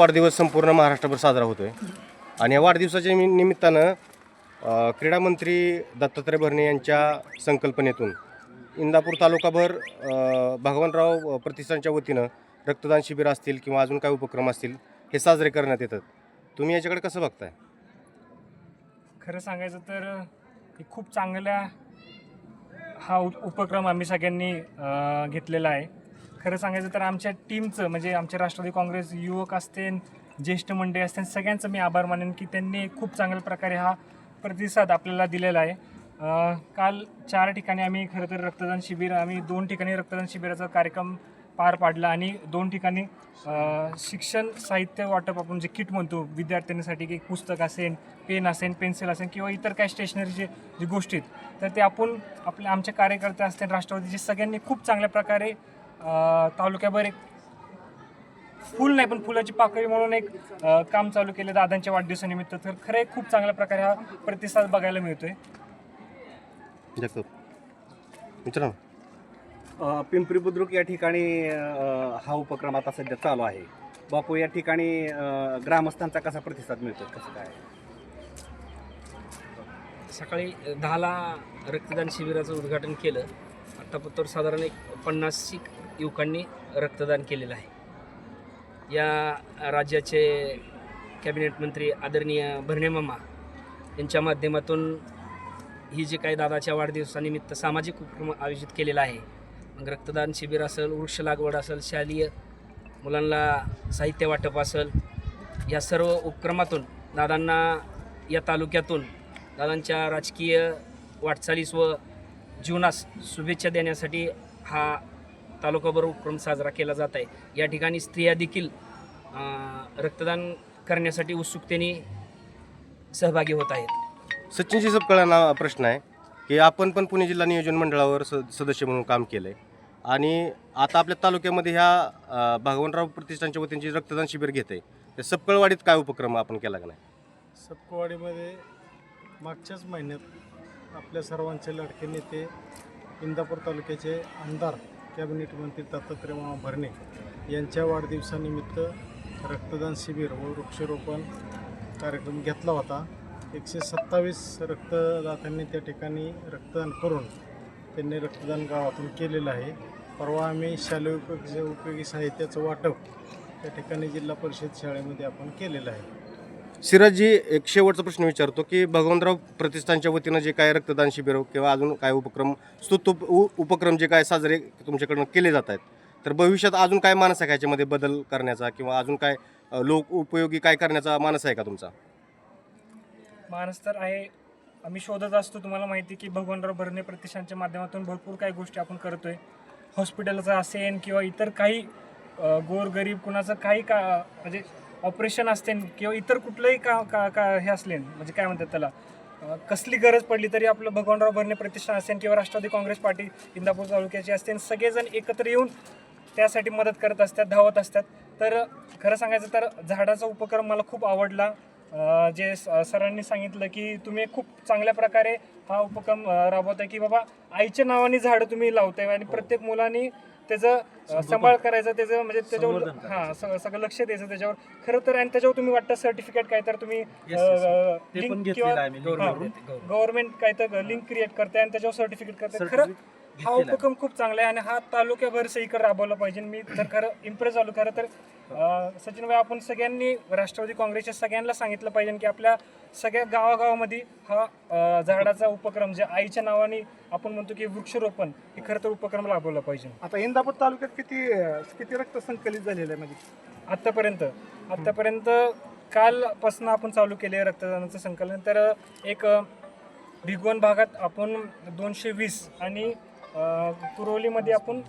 वाढदिवस संपूर्ण महाराष्ट्रभर साजरा होतोय. आणि या वाढदिवसाच्या निमि- निमित्तानं अ, क्रीडा मंत्री दत्तात्रय भरणे यांच्या संकल्पनेतून इंदापूर तालुकाभर अ, भगवानराव प्रतिष्ठानच्या वतीनं रक्तदान शिबिर असतील किंवा अजून काय उपक्रम असतील हे साजरे करण्यात येतात. तुम्ही याच्याकडे कसं बघताय? खरं सांगायचं तर हे खूप चांगल्या हा उप- उपक्रम आम्ही सगळ्यांनी घेतलेला आहे. खरं सांगायचं तर आमच्या टीमचं म्हणजे आमचे राष्ट्रवादी काँग्रेस युवक असते ज्येष्ठ मंडळी असते सगळ्यांचं मी आभार मानेन की त्यांनी खूप चांगल्या प्रकारे हा प्रतिसाद आपल्याला दिलेला आहे. काल चार ठिकाणी आम्ही खरं तर रक्तदान शिबिर आम्ही दोन ठिकाणी रक्तदान शिबिराचा कार्यक्रम पार पाडला आणि दोन ठिकाणी शिक्षण साहित्य वाटप आपण जे किट म्हणतो विद्यार्थ्यांसाठी की पुस्तक असेल पेन असेल पेन्सिल असेल किंवा इतर काय स्टेशनरीचे जे गोष्टी आहेत तर ते आपण आपल्या आमचे कार्यकर्ते असतील राष्ट्रवादीचे सगळ्यांनी खूप चांगल्या प्रकारे तालुक्याभर एक फुल नाही पण फुलाची पाकळी म्हणून एक अं, काम चालू केलं दादांच्या वाढदिवसानिमित्त. तर खरं एक खूप चांगल्या प्रकारे हा प्रतिसाद बघायला मिळतोय. अ, पिंपरी बुद्रुक या ठिकाणी अ, हा उपक्रम आता सध्या चालू आहे. बापू या ठिकाणी अ, ग्रामस्थांचा कसा प्रतिसाद मिळतो कसं काय? सकाळी दहाला रक्तदान शिबिराचं उद्घाटन केलं. आत्तापर्यंत साधारण एक पन्नास युवकांनी रक्तदान केलेलं आहे. या राज्याचे कॅबिनेट मंत्री आदरणीय भरणे मामा यांच्या माध्यमातून ही जी काही दादाच्या वाढदिवसानिमित्त सामाजिक उपक्रम आयोजित केलेला आहे मग रक्तदान शिबिर असेल वृक्ष लागवड असेल शालेय मुलांना साहित्य वाटप असेल या सर्व उपक्रमातून दादांना या तालुक्यातून दादांच्या राजकीय वाटचालीस व जीवनास शुभेच्छा देण्यासाठी हा तालुकाभर उपक्रम साजरा केला जात आहे. या ठिकाणी स्त्रिया देखील रक्तदान करण्यासाठी उत्सुकतेने सहभागी होत आहेत. सचिनजी सपकाळांना प्रश्न आहे की आपण पण पुणे जिल्हा नियोजन मंडळावर स सदस्य म्हणून काम केलं आहे आणि आता आपल्या तालुक्यामध्ये ह्या भगवानराव प्रतिष्ठानच्या वतीने जे रक्तदान शिबिर घेत आहे त्या सपकळवाडीत काय उपक्रम आपण केला का नाही? सपकवाडीमध्ये मागच्याच महिन्यात आपल्या सर्वांचे लाडके नेते इंदापूर तालुक्याचे आमदार कॅबिनेट मंत्री दत्तात्रय मामा भरणे यांच्या वाढदिवसानिमित्त रक्तदान शिबिर व वृक्षारोपण कार्यक्रम घेतला होता. एकशे सत्तावीस रक्तदात्यांनी त्या ठिकाणी रक्तदान करून त्यांनी रक्तदान गावातून केलेलं आहे. परवा आम्ही शालेय उपयोगी उपयोगी साहित्याचं वाटप त्या ठिकाणी जिल्हा परिषद शाळेमध्ये आपण केलेलं आहे. सिराजजी एक शेवटचा प्रश्न विचारतो की भगवंतराव प्रतिष्ठानच्या वतीनं जे काय रक्तदान शिबिर किंवा अजून काय उपक्रम स्तुत उप उ- उपक्रम जे काय साजरे तुमच्याकडनं केले जात आहेत तर भविष्यात अजून काय मानस आहे का याच्यामध्ये बदल करण्याचा किंवा अजून काय लोक उपयोगी काय करण्याचा मानस आहे का तुमचा? मानस तर आहे. आम्ही शोधत असतो तुम्हाला माहिती की भगवानराव भरणे प्रतिष्ठानच्या माध्यमातून भरपूर काही गोष्टी आपण करतोय. हॉस्पिटलचं असेन किंवा इतर काही गोरगरीब कुणाचं काही का म्हणजे ऑपरेशन असते किंवा इतर कुठलंही का का का हे असले म्हणजे काय म्हणतात त्याला कसली गरज पडली तरी आपलं भगवानराव भरणे प्रतिष्ठान असेल किंवा राष्ट्रवादी काँग्रेस पार्टी इंदापूर तालुक्याची असतील सगळेजण एकत्र येऊन त्यासाठी मदत करत असतात धावत असतात. तर खरं सांगायचं तर झाडाचा उपक्रम मला खूप आवडला. जे सरांनी सांगितलं की तुम्ही खूप चांगल्या प्रकारे हा उपक्रम राबवताय की बाबा आईच्या नावाने झाडं तुम्ही लावताय आणि प्रत्येक मुलांनी त्याचं सांभाळ करायचं त्याचं म्हणजे त्याच्यावर हां सगळं सगळं लक्ष द्यायचं त्याच्यावर. खरं तर आणि त्याच्यावर तुम्ही वाटतं सर्टिफिकेट काय तर तुम्ही लिंक किंवा गव्हर्नमेंट काय तर लिंक क्रिएट करताय आणि त्याच्यावर सर्टिफिकेट करताय. खरं हा उपक्रम खूप चांगला आहे आणि हा तालुक्याभर सगळीकडे राबवला पाहिजे. मी तर खरं इम्प्रेस झालो. खरं तर सचिन भाई आपण सगळ्यांनी राष्ट्रवादी काँग्रेसच्या सगळ्यांना सांगितलं पाहिजे की आपल्या सगळ्या गावागावामध्ये हा झाडाचा उपक्रम जे आईच्या नावाने आपण म्हणतो की वृक्षरोपण हे खरं तर उपक्रम राबवला पाहिजे. आता इंदापूर तालुक्यात किती किती रक्त संकलित झालेलं आहे म्हणजे? आत्तापर्यंत आत्तापर्यंत कालपासून आपण चालू केले रक्तदानाचं संकलन. तर एक भिगवण भागात आपण दोनशे वीस आणि कुरोलीमध्ये आपण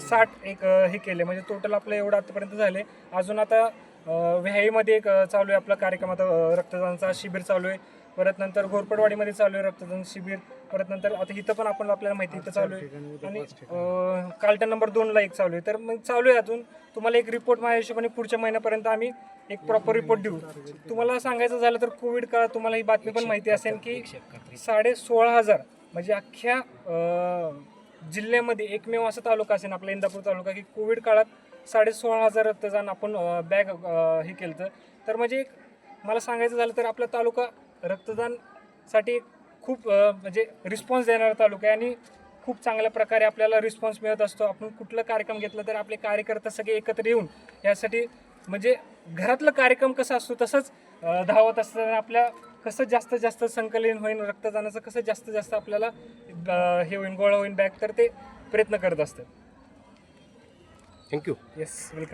साठ एक हे केले. म्हणजे टोटल आपलं एवढं आत्तापर्यंत झाले. अजून आता अ, व्याहीमध्ये एक चालू आहे आपला कार्यक्रम. आता रक्तदानाचा शिबिर चालू आहे. परत नंतर घोरपडवाडीमध्ये चालू आहे रक्तदान शिबिर. परत नंतर आता इथं पण आपण आपल्याला माहिती आहे, इथं चालू आहे. आणि कालटा नंबर दोनला एक चालू आहे. तर मग चालू आहे अजून. तुम्हाला एक रिपोर्ट माझ्या हिशोबाने पुढच्या महिन्यापर्यंत आम्ही एक प्रॉपर रिपोर्ट देऊ. तुम्हाला सांगायचं झालं तर कोविड काळात तुम्हाला ही बातमी पण माहिती असेल की साडे सोळा हजार म्हणजे अख्ख्या जिल्ह्यामध्ये एकमेव असा तालुका असेल आपला इंदापूर तालुका की कोविड काळात साडे सोळा हजार रक्तदान आपण बॅग हे केलं तर म्हणजे एक मला सांगायचं झालं तर आपला तालुका रक्तदानसाठी खूप म्हणजे रिस्पॉन्स देणारा तालुका आहे आणि खूप चांगल्या प्रकारे आपल्याला रिस्पॉन्स मिळत असतो. आपण कुठलं कार्यक्रम घेतलं तर आपले कार्यकर्ता सगळे एकत्र येऊन यासाठी म्हणजे घरातलं कार्यक्रम कसं असतो तसंच धावत असताना आपल्या कसं जास्तीत जास्त संकलन होईल रक्तदानाचं कसं जास्तीत जास्त आपल्याला हे होईल गोळा होईल बॅग तर ते प्रयत्न करत असतात. Thank you yes welcome